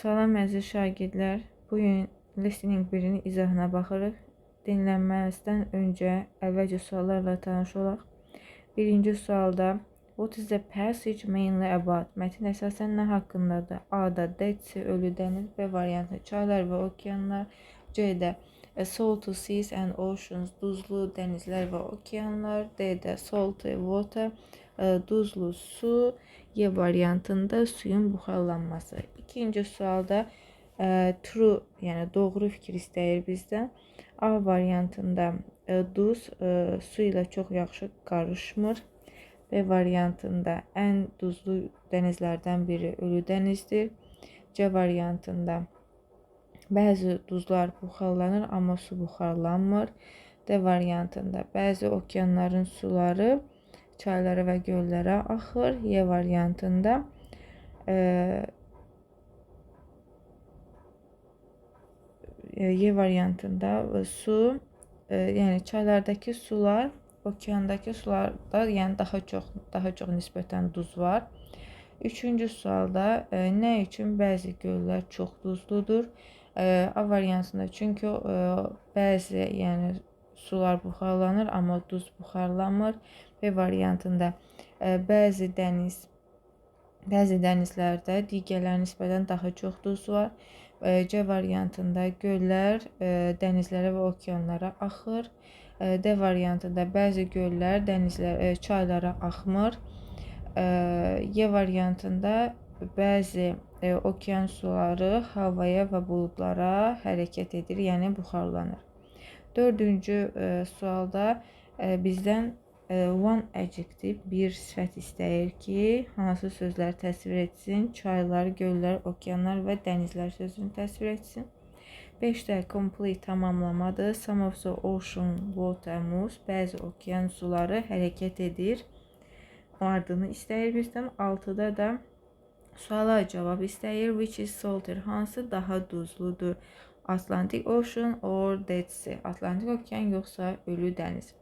Salam əziz şagirdlər. Bu gün listening 1-in izahına baxırıq. Dinlənməzdən öncə əvvəlcə suallarla tanış olaq. Birinci sualda What is the passage mainly about? Metin əsasən nə haqqındadır? A-da Ölü dəniz B variantı çaylar və okeanlar. C-də Salty seas and oceans, duzlu dənizlər və okeanlar. D-də salty water, duzlu su. Y variantında suyun buxarlanması. İkinci sualda e, true yəni doğru fikir istəyir bizdən. A variantında e, duz e, su ilə çox yaxşı qarışmır. B variantında ən duzlu dənizlərdən biri Ölü dənizdir. C variantında bəzi duzlar buxarlanır, amma su buxarlanmır. D variantında bəzi okeanların suları çaylara və göllərə axır. Y variantında e, Y variantında su, e, yəni çaylardakı sular okeandakı sularda yəni daha çox daha çox nisbətən duz var. Üçüncü sualda e, nə üçün bəzi göllər çox duzludur? E, A variantında çünki e, bəzi yəni sular buxarlanır, amma duz buxarlanmır. B variantında e, bəzi dəniz bəzi dənizlərdə digərlərinə nisbətən daha çox duz var. C variantında göllər e, dənizlərə və okeanlara axır. E, D variantında bəzi göllər dənizlər, e, çaylara axmır. E, variantında bəzi okean suları havaya və buludlara hərəkət edir, yəni buxarlanır. Dördüncü e, sualda bizdən one adjective bir sifət istəyir ki, hansı sözləri təsvir etsin? Çaylar, göllər, okeanlar və dənizlər sözünü təsvir etsin. 5-də complete tamamlamadır. Some of the ocean water moves. Bəzi okean suları hərəkət edir. Ardını istəyir bizdən. 6-da da suala cavab istəyir. Which is saltier? Hansı daha duzludur? Atlantic Ocean or Dead Sea? Atlantik okean yoxsa Ölü dəniz?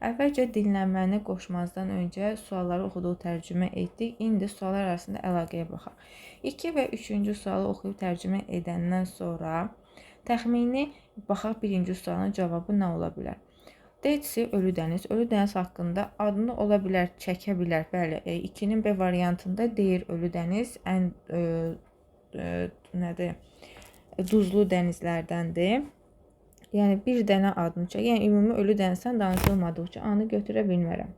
Əvvəlcə dinlənməni qoşmazdan öncə sualları oxuduq, tərcümə etdik. İndi suallar arasında əlaqəyə baxaq. 2 və 3-cü sualı oxuyub tərcümə edəndən sonra Təxmini baxaq birinci sualın cavabı nə ola bilər? Sea ölü dəniz. Ölü dəniz haqqında adını ola bilər, çəkə bilər. Bəli, 2-nin e, B variantında deyir ölü dəniz ən e, e, nədir? Duzlu dənizlərdəndir. Yəni bir dənə adını çək. Yəni ümumi ölü dənizdən danışılmadıqca anı götürə bilmərəm.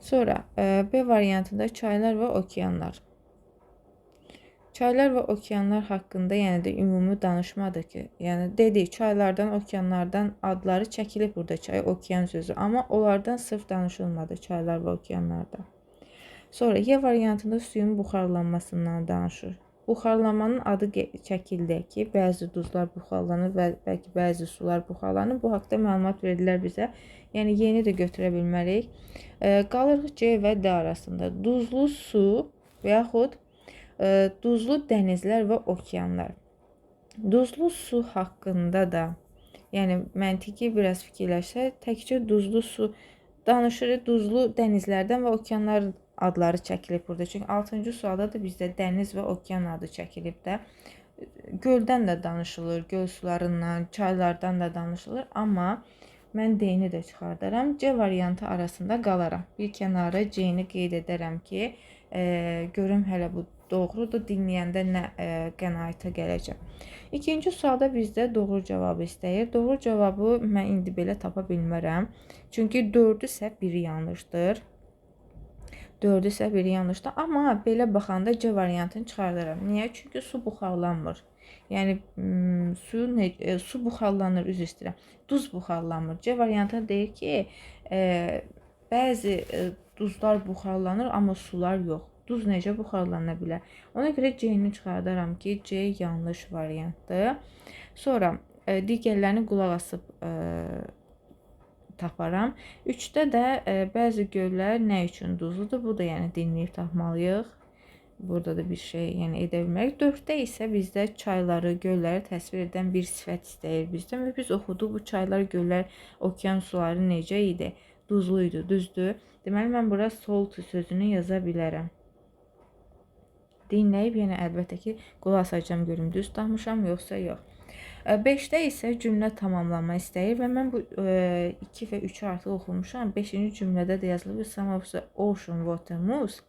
Sonra e, B variantında çaylar və okeanlar. Çaylar və okeanlar haqqında yəni də ümumi danışmadır ki, yəni dedik çaylardan, okeanlardan adları çəkilib burada çay, okean sözü, amma onlardan sırf danışılmadı çaylar və okeanlarda. Sonra Y variantında suyun buxarlanmasından danışır. Buxarlanmanın adı çəkildi ki, bəzi duzlar buxarlanır və bəlkə bəzi sular buxarlanır. Bu haqqda məlumat verdilər bizə. Yəni yeni də götürə bilmərik. E, qalırıq C və D arasında. Duzlu su və yaxud e, duzlu dənizlər və okeanlar. Duzlu su haqqında da, yəni məntiqi biraz fikirləşsə, təkcə duzlu su danışır, duzlu dənizlərdən və okeanlar adları çəkilib burada. Çünki 6-cı sualda da bizdə dəniz və okean adı çəkilib də. Göldən də danışılır, göl sularından, çaylardan da danışılır, amma mən D-ni də çıxardaram. C variantı arasında qalaram. Bir kənara C-ni qeyd edərəm ki, e, görüm hələ bu doğrudur dinləyəndə nə e, qənaətə gələcəm. İkinci sualda bizdə doğru cavabı istəyir. Doğru cavabı mən indi belə tapa bilmərəm. Çünki 4-ü səhv, biri yanlışdır. 4-ü səhv, biri yanlışdır. Amma belə baxanda C variantını çıxardaram. Niyə? Çünki su buxarlanmır. Yəni su ne, e, su buxarlanır, üzr istəyirəm. Duz buxarlanmır. C variantı deyir ki, e, bəzi e, duzlar buxarlanır, amma sular yox duz necə buxarlana bilər? Ona görə C-ni çıxardaram ki, C yanlış variantdır. Sonra e, digərlərini qulaq asıb e, taparam. 3-də də e, bəzi göllər nə üçün duzludur? Bu da yəni dinləyib tapmalıyıq. Burada da bir şey yəni edə bilmərik. 4-də isə bizdə çayları, gölləri təsvir edən bir sifət istəyir bizdən və biz oxuduq bu çaylar, göllər, okean suları necə idi? Duzlu idi, düzdür? Deməli mən bura salt sözünü yaza bilərəm. dinləyib yenə əlbəttə ki, qulaq asacağam görüm düz danmışam yoxsa yox. 5-də isə cümlə tamamlanma istəyir və mən bu 2 və 3-ü artıq oxumuşam. 5-ci cümlədə də yazılıb some of the ocean water moves.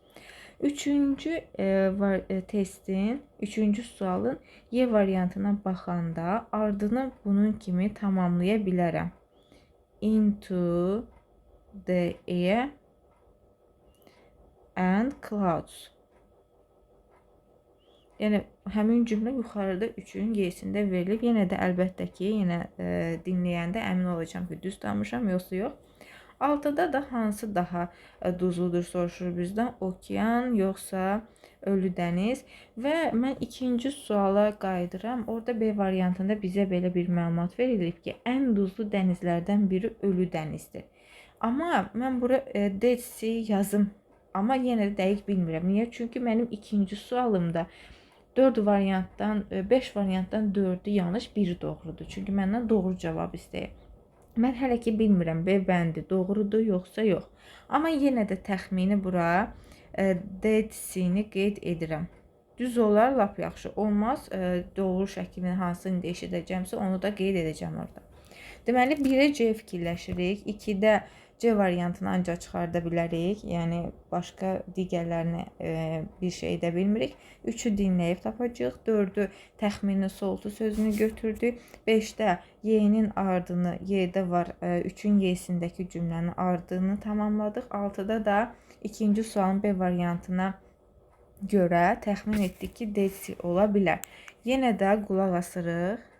Üçüncü e, var, e, testin, üçüncü sualın Y variantına baxanda ardını bunun kimi tamamlaya bilərəm. Into the air and clouds. Yəni həmin cümlə yuxarıda 3-ün Y-sində verilib. Yenə də əlbəttə ki, yenə e, dinləyəndə əmin olacağam ki, düz danmışam yoxsa yox. 6-da da hansı daha e, duzludur soruşur bizdən. Okean yoxsa ölü dəniz və mən ikinci suala qayıdıram. Orada B variantında bizə belə bir məlumat verilib ki, ən duzlu dənizlərdən biri ölü dənizdir. Amma mən bura e, Sea yazım. Amma yenə də dəqiq bilmirəm. Niyə? Çünki mənim ikinci sualımda 4 variantdan 5 e, variantdan 4-ü yanlış, biri doğrudur. Çünki məndən doğru cavab istəyir. Mən hələ ki bilmirəm B bəndi doğrudur yoxsa yox. Amma yenə də təxmini bura e, C-ni qeyd edirəm. Düz olar, lap yaxşı. Olmaz, e, doğru şəklini hansını indi eşidəcəmsə onu da qeyd edəcəm orada. Deməli 1-ə C fikirləşirik, 2-də C variantını ancaq çıxarda bilərik. Yəni başqa digərlərini e, bir şey edə bilmirik. 3-ü dinləyib tapacağıq. 4-ü təxmini soltu sözünü götürdük. 5-də Y-nin ardını, Y-də var 3-ün e, Y-sindəki cümlənin ardını tamamladıq. 6-da da ikinci sualın B variantına görə təxmin etdik ki, D ola bilər. Yenə də qulaq asırıq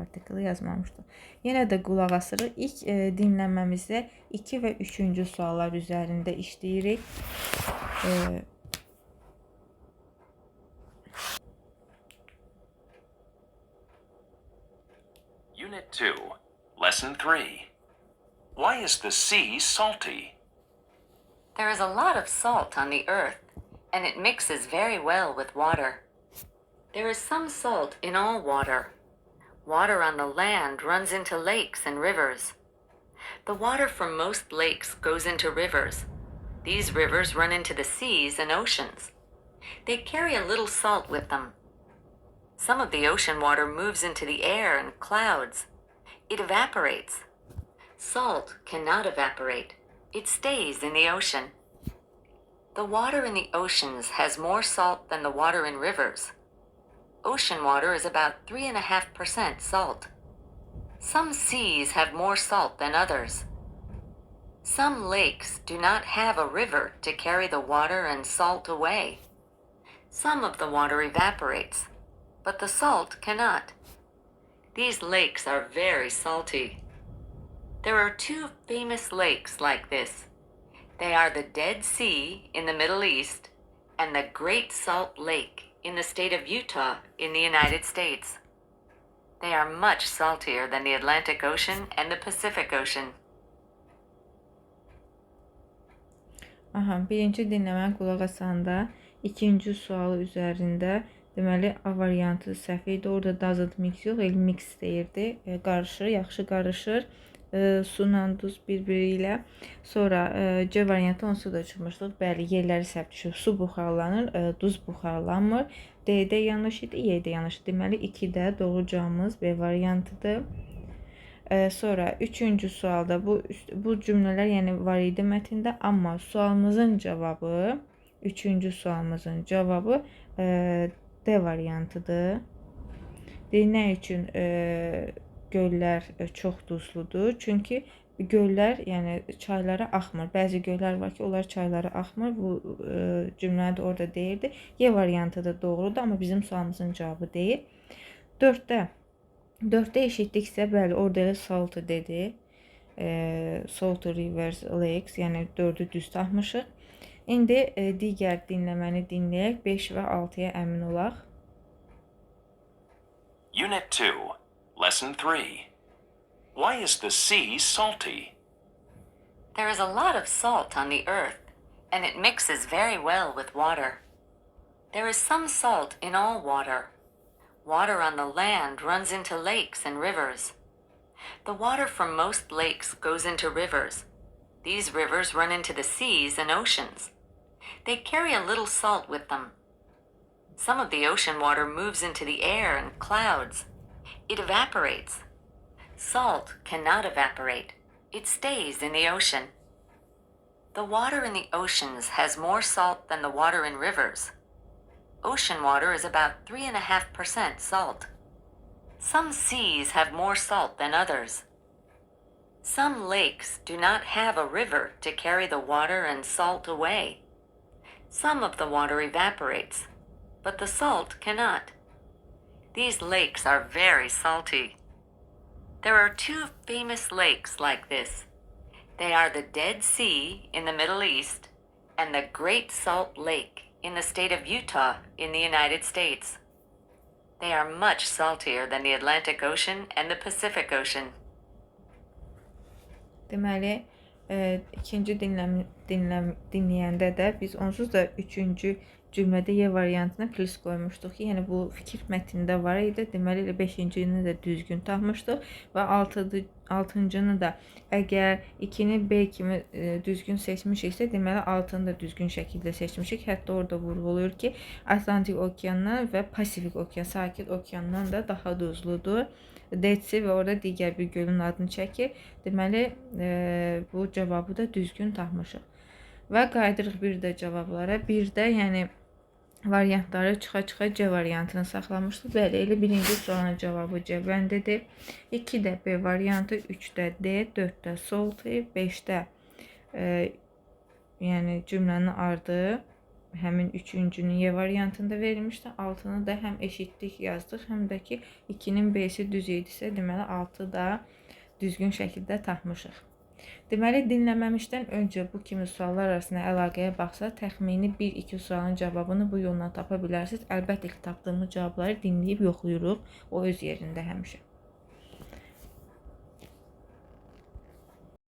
artiklı yazmamışdım. Yenə də qulaq asırıq. İlk e, dinləməmizdə 2 və 3-cü suallar üzərində işləyirik. E, Unit 2, Lesson 3. Why is the sea salty? There is a lot of salt on the earth, and it mixes very well with water. There is some salt in all water, Water on the land runs into lakes and rivers. The water from most lakes goes into rivers. These rivers run into the seas and oceans. They carry a little salt with them. Some of the ocean water moves into the air and clouds. It evaporates. Salt cannot evaporate. It stays in the ocean. The water in the oceans has more salt than the water in rivers ocean water is about 3.5% salt. Some seas have more salt than others. Some lakes do not have a river to carry the water and salt away. Some of the water evaporates, but the salt cannot. These lakes are very salty. There are two famous lakes like this. They are the Dead Sea in the Middle East and the Great Salt Lake in the state of Utah in the United States. They are much saltier than the Atlantic Ocean and the Pacific Ocean. Aha, birinci dinləmə qulaq asanda ikinci sualı üzərində deməli A variantı səhv idi. Orada doesn't mix yox, el mix deyirdi. E, qarışır, yaxşı qarışır. E, sunan duz bir-biri Sonra e, C variantı onsuz da çıxmışdıq. Bəli, yerləri səhv düşür. Su buxarlanır, e, duz buxarlanmır. D-də yanlış idi, Y-də yanlış. Deməli 2-də doğru cavabımız B variantıdır. E, sonra üçüncü sualda bu bu cümlələr yəni var idi mətndə, amma sualımızın cavabı, üçüncü sualımızın cavabı e, D variantıdır. Nə üçün e, göllər e, çox duzludur. Çünki göllər, yəni çaylara axmır. Bəzi göllər var ki, onlar çaylara axmır. Bu e, cümləni də orada deyildi. Y variantı da doğrudur, amma bizim sualımızın cavabı deyil. 4-də 4-də eşitdiksə, bəli, orada elə salty dedi. E, salty rivers lakes, yəni 4-ü düz tapmışıq. İndi e, digər dinləməni dinləyək. 5 və 6-ya əmin olaq. Unit 2 Lesson 3. Why is the sea salty? There is a lot of salt on the earth, and it mixes very well with water. There is some salt in all water. Water on the land runs into lakes and rivers. The water from most lakes goes into rivers. These rivers run into the seas and oceans. They carry a little salt with them. Some of the ocean water moves into the air and clouds. It evaporates. Salt cannot evaporate. It stays in the ocean. The water in the oceans has more salt than the water in rivers. Ocean water is about 3.5% salt. Some seas have more salt than others. Some lakes do not have a river to carry the water and salt away. Some of the water evaporates, but the salt cannot. These lakes are very salty. There are two famous lakes like this. They are the Dead Sea in the Middle East and the Great Salt Lake in the state of Utah in the United States. They are much saltier than the Atlantic Ocean and the Pacific Ocean. Deməli, e, ikinci dinləm, dinləm, dinləyəndə də biz onsuz da üçüncü cümlədə Y variantına plus qoymuşduq ki, yəni bu fikir mətnində var idi. Deməli, elə 5-cini də düzgün tapmışdıq və 6-cı 6-cını da əgər 2-ni B kimi e, düzgün seçmişiksə, deməli 6-nı da düzgün şəkildə seçmişik. Hətta orada vurğulayır ki, Atlantik okeanından və Pasifik okean, Sakit okeandan da daha duzludur. Sea və orada digər bir gölün adını çəkir. Deməli, e, bu cavabı da düzgün tapmışıq. Və qayıdırıq bir də cavablara. Bir də, yəni variantları çıxa-çıxa C variantını saxlamışdıq. Bəli, elə birinci sualın cavabı C bəndədir. 2-də B variantı, 3-də D, 4-də salty, 5-də e, yəni cümlənin ardı həmin üçüncünün Y variantında verilmişdi. 6-nı da həm eşitlik yazdıq, həm də ki 2-nin B-si düz idisə, deməli 6 da düzgün şəkildə tapmışıq. Deməli, dinləməmişdən öncə bu kimi suallar arasında əlaqəyə baxsa, təxmini 1-2 sualın cavabını bu yolla tapa bilərsiniz. Əlbəttə ki, tapdığımız cavabları dinləyib yoxlayırıq. O öz yerində həmişə.